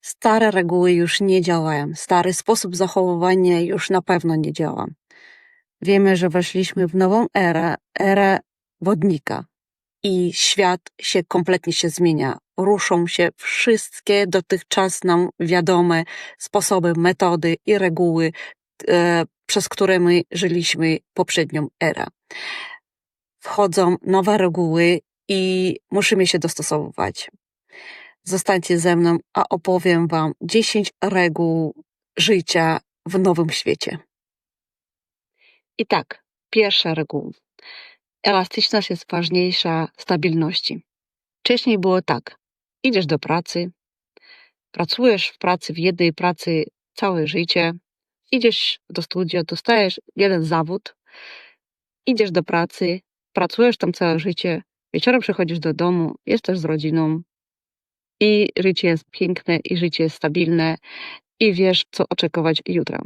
Stare reguły już nie działają. Stary sposób zachowywania już na pewno nie działa. Wiemy, że weszliśmy w nową erę, erę wodnika i świat się kompletnie się zmienia. Ruszą się wszystkie dotychczas nam wiadome sposoby, metody i reguły, e, przez które my żyliśmy poprzednią erę. Wchodzą nowe reguły i musimy się dostosowywać. Zostańcie ze mną, a opowiem Wam 10 reguł życia w nowym świecie. I tak, pierwsza reguła. Elastyczność jest ważniejsza stabilności. Wcześniej było tak. Idziesz do pracy, pracujesz w pracy, w jednej pracy całe życie, idziesz do studia, dostajesz jeden zawód, idziesz do pracy, pracujesz tam całe życie, wieczorem przychodzisz do domu, jesteś z rodziną i życie jest piękne i życie jest stabilne i wiesz, co oczekiwać jutro.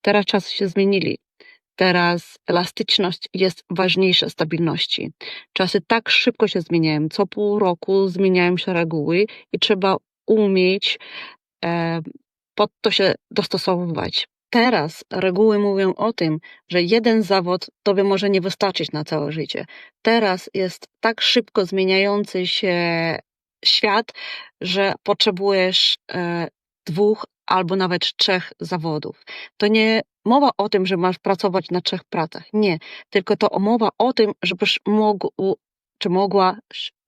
Teraz czasy się zmienili. Teraz elastyczność jest ważniejsza stabilności. Czasy tak szybko się zmieniają. Co pół roku zmieniają się reguły i trzeba umieć e, pod to się dostosowywać. Teraz reguły mówią o tym, że jeden zawód tobie może nie wystarczyć na całe życie. Teraz jest tak szybko zmieniający się świat, że potrzebujesz e, dwóch albo nawet trzech zawodów. To nie mowa o tym, że masz pracować na trzech pracach. Nie, tylko to mowa o tym, żebyś mógł czy mogła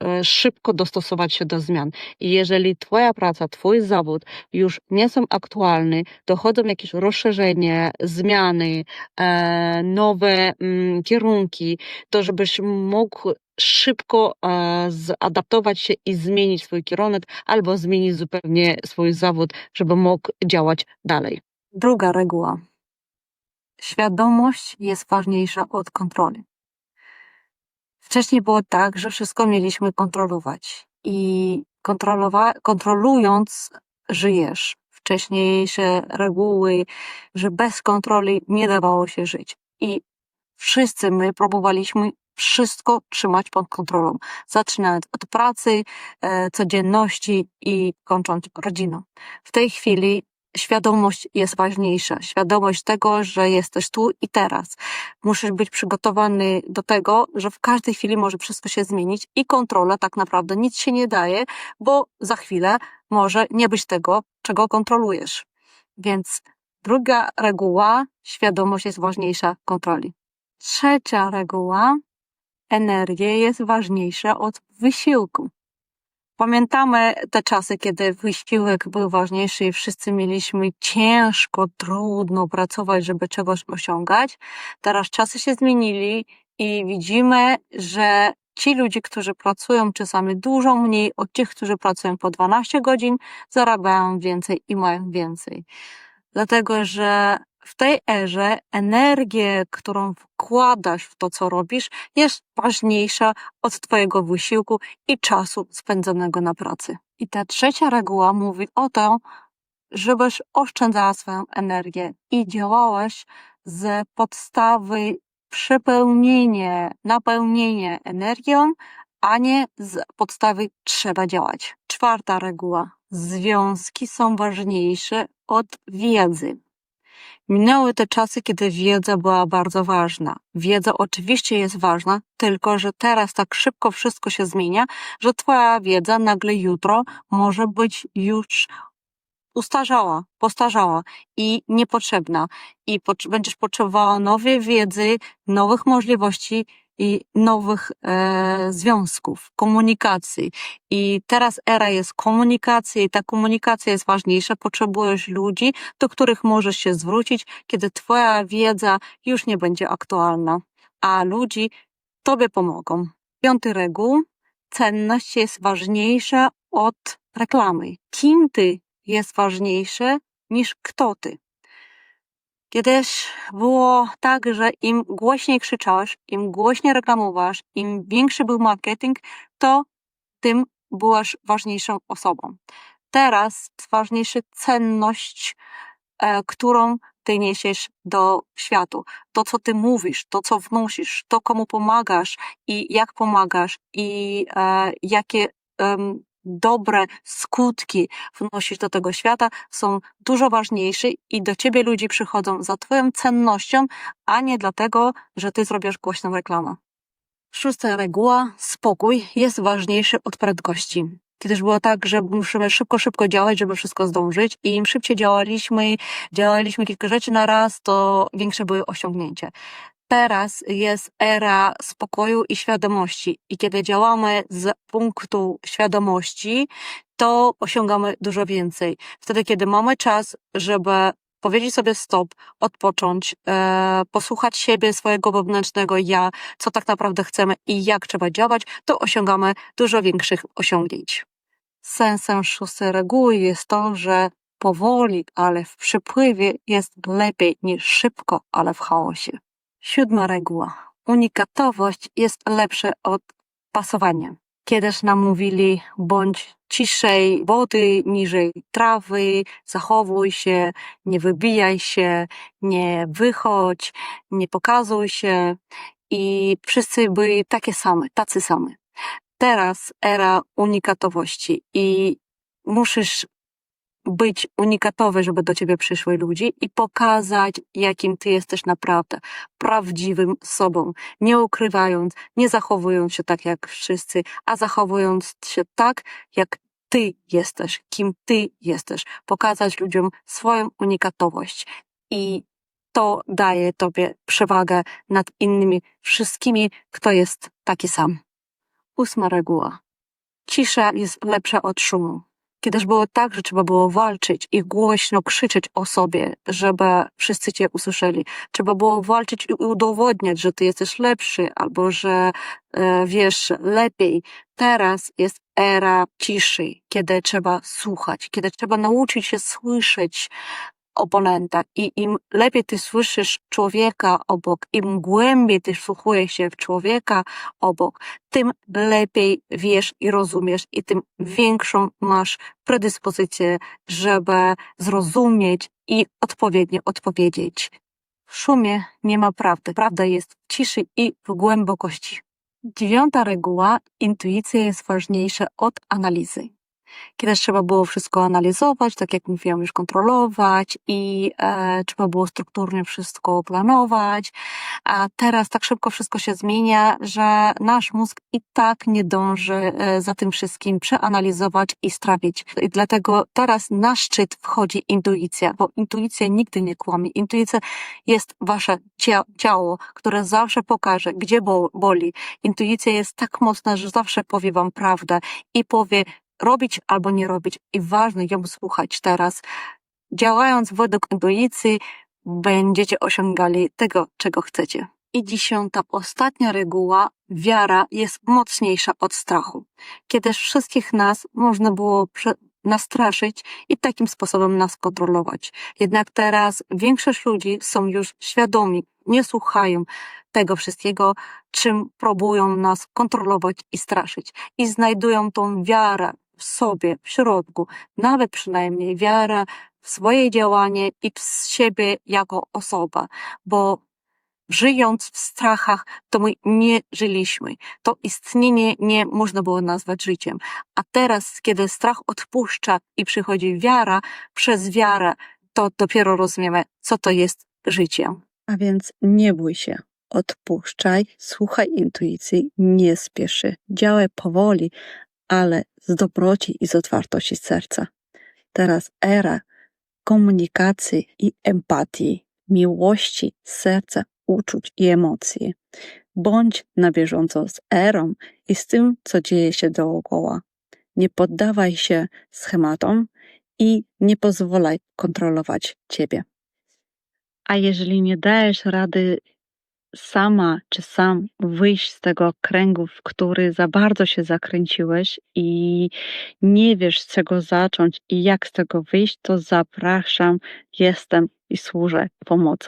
e, szybko dostosować się do zmian. I jeżeli Twoja praca, Twój zawód już nie są aktualne, dochodzą jakieś rozszerzenia, zmiany, e, nowe mm, kierunki, to żebyś mógł szybko e, zaadaptować się i zmienić swój kierunek albo zmienić zupełnie swój zawód, żeby mógł działać dalej. Druga reguła. Świadomość jest ważniejsza od kontroli. Wcześniej było tak, że wszystko mieliśmy kontrolować i kontrolowa- kontrolując żyjesz. Wcześniejsze reguły, że bez kontroli nie dawało się żyć. I wszyscy my próbowaliśmy wszystko trzymać pod kontrolą, zaczynając od pracy, e, codzienności i kończąc rodziną. W tej chwili świadomość jest ważniejsza. Świadomość tego, że jesteś tu i teraz. Musisz być przygotowany do tego, że w każdej chwili może wszystko się zmienić i kontrola tak naprawdę nic się nie daje, bo za chwilę może nie być tego, czego kontrolujesz. Więc druga reguła, świadomość jest ważniejsza kontroli. Trzecia reguła, energia jest ważniejsza od wysiłku. Pamiętamy te czasy, kiedy wysiłek był ważniejszy i wszyscy mieliśmy ciężko, trudno pracować, żeby czegoś osiągać. Teraz czasy się zmienili i widzimy, że ci ludzie, którzy pracują czasami dużo mniej od tych, którzy pracują po 12 godzin, zarabiają więcej i mają więcej. Dlatego, że w tej erze energię, którą wkładasz w to, co robisz, jest ważniejsza od Twojego wysiłku i czasu spędzonego na pracy. I ta trzecia reguła mówi o to, żebyś oszczędzała swoją energię i działałaś z podstawy przepełnienie, napełnienie energią, a nie z podstawy trzeba działać. Czwarta reguła. Związki są ważniejsze od wiedzy. Minęły te czasy, kiedy wiedza była bardzo ważna. Wiedza oczywiście jest ważna, tylko że teraz tak szybko wszystko się zmienia, że twoja wiedza nagle jutro może być już ustarzała, postarzała i niepotrzebna. I będziesz potrzebowała nowej wiedzy, nowych możliwości, i nowych e, związków, komunikacji. I teraz era jest komunikacji i ta komunikacja jest ważniejsza. Potrzebujesz ludzi, do których możesz się zwrócić, kiedy twoja wiedza już nie będzie aktualna, a ludzi tobie pomogą. Piąty reguł. Cenność jest ważniejsza od reklamy. Kim ty jest ważniejsze niż kto ty. Kiedyś było tak, że im głośniej krzyczałeś, im głośniej reklamowałaś, im większy był marketing, to tym byłaś ważniejszą osobą. Teraz ważniejsza cenność, e, którą ty niesiesz do światu. To, co ty mówisz, to, co wnosisz, to, komu pomagasz i jak pomagasz i e, jakie dobre skutki wnosisz do tego świata, są dużo ważniejsze i do ciebie ludzie przychodzą za twoją cennością, a nie dlatego, że ty zrobisz głośną reklamę. Szósta reguła, spokój jest ważniejszy od prędkości. Kiedyś było tak, że musimy szybko, szybko działać, żeby wszystko zdążyć i im szybciej działaliśmy, działaliśmy kilka rzeczy na raz, to większe były osiągnięcia. Teraz jest era spokoju i świadomości i kiedy działamy z punktu świadomości, to osiągamy dużo więcej. Wtedy, kiedy mamy czas, żeby powiedzieć sobie stop, odpocząć, e, posłuchać siebie, swojego wewnętrznego ja, co tak naprawdę chcemy i jak trzeba działać, to osiągamy dużo większych osiągnięć. Sensem szóstej reguły jest to, że powoli, ale w przypływie jest lepiej niż szybko, ale w chaosie. Siódma reguła. Unikatowość jest lepsza od pasowania. Kiedyś nam mówili, bądź ciszej wody, niżej trawy, zachowuj się, nie wybijaj się, nie wychodź, nie pokazuj się. I wszyscy byli takie same, tacy same. Teraz era unikatowości i musisz być unikatowy, żeby do ciebie przyszły ludzi i pokazać, jakim ty jesteś naprawdę prawdziwym sobą, nie ukrywając, nie zachowując się tak jak wszyscy, a zachowując się tak, jak ty jesteś, kim ty jesteś. Pokazać ludziom swoją unikatowość i to daje tobie przewagę nad innymi wszystkimi, kto jest taki sam. Ósma reguła. Cisza jest lepsza od szumu. Kiedyś było tak, że trzeba było walczyć i głośno krzyczeć o sobie, żeby wszyscy cię usłyszeli. Trzeba było walczyć i udowodniać, że ty jesteś lepszy albo że e, wiesz lepiej. Teraz jest era ciszy, kiedy trzeba słuchać, kiedy trzeba nauczyć się słyszeć oponenta i im lepiej ty słyszysz człowieka obok, im głębiej ty wsłuchujesz się w człowieka obok, tym lepiej wiesz i rozumiesz i tym większą masz predyspozycję, żeby zrozumieć i odpowiednio odpowiedzieć. W szumie nie ma prawdy. Prawda jest w ciszy i w głębokości. Dziewiąta reguła. Intuicja jest ważniejsza od analizy. Kiedyś trzeba było wszystko analizować, tak jak mówiłam, już kontrolować i e, trzeba było strukturnie wszystko planować. A teraz tak szybko wszystko się zmienia, że nasz mózg i tak nie dąży e, za tym wszystkim przeanalizować i strawić. I dlatego teraz na szczyt wchodzi intuicja, bo intuicja nigdy nie kłamie. Intuicja jest wasze ciało, które zawsze pokaże, gdzie boli. Intuicja jest tak mocna, że zawsze powie wam prawdę i powie, robić albo nie robić i ważne ją słuchać teraz. Działając według intuicji, będziecie osiągali tego, czego chcecie. I dziesiąta, ostatnia reguła, wiara jest mocniejsza od strachu. Kiedyś wszystkich nas można było nastraszyć i takim sposobem nas kontrolować. Jednak teraz większość ludzi są już świadomi, nie słuchają tego wszystkiego, czym próbują nas kontrolować i straszyć. I znajdują tą wiarę w sobie, w środku, nawet przynajmniej wiara w swoje działanie i w siebie jako osoba, bo żyjąc w strachach, to my nie żyliśmy. To istnienie nie można było nazwać życiem. A teraz, kiedy strach odpuszcza i przychodzi wiara, przez wiarę, to dopiero rozumiemy, co to jest życie. A więc nie bój się, odpuszczaj, słuchaj intuicji, nie spieszy, działaj powoli, ale z dobroci i z otwartości serca. Teraz era komunikacji i empatii, miłości serca, uczuć i emocji. Bądź na bieżąco z erą i z tym, co dzieje się dookoła. Nie poddawaj się schematom i nie pozwalaj kontrolować ciebie. A jeżeli nie dajesz rady sama czy sam wyjść z tego kręgu, w który za bardzo się zakręciłeś i nie wiesz z czego zacząć i jak z tego wyjść, to zapraszam, jestem i służę pomocą.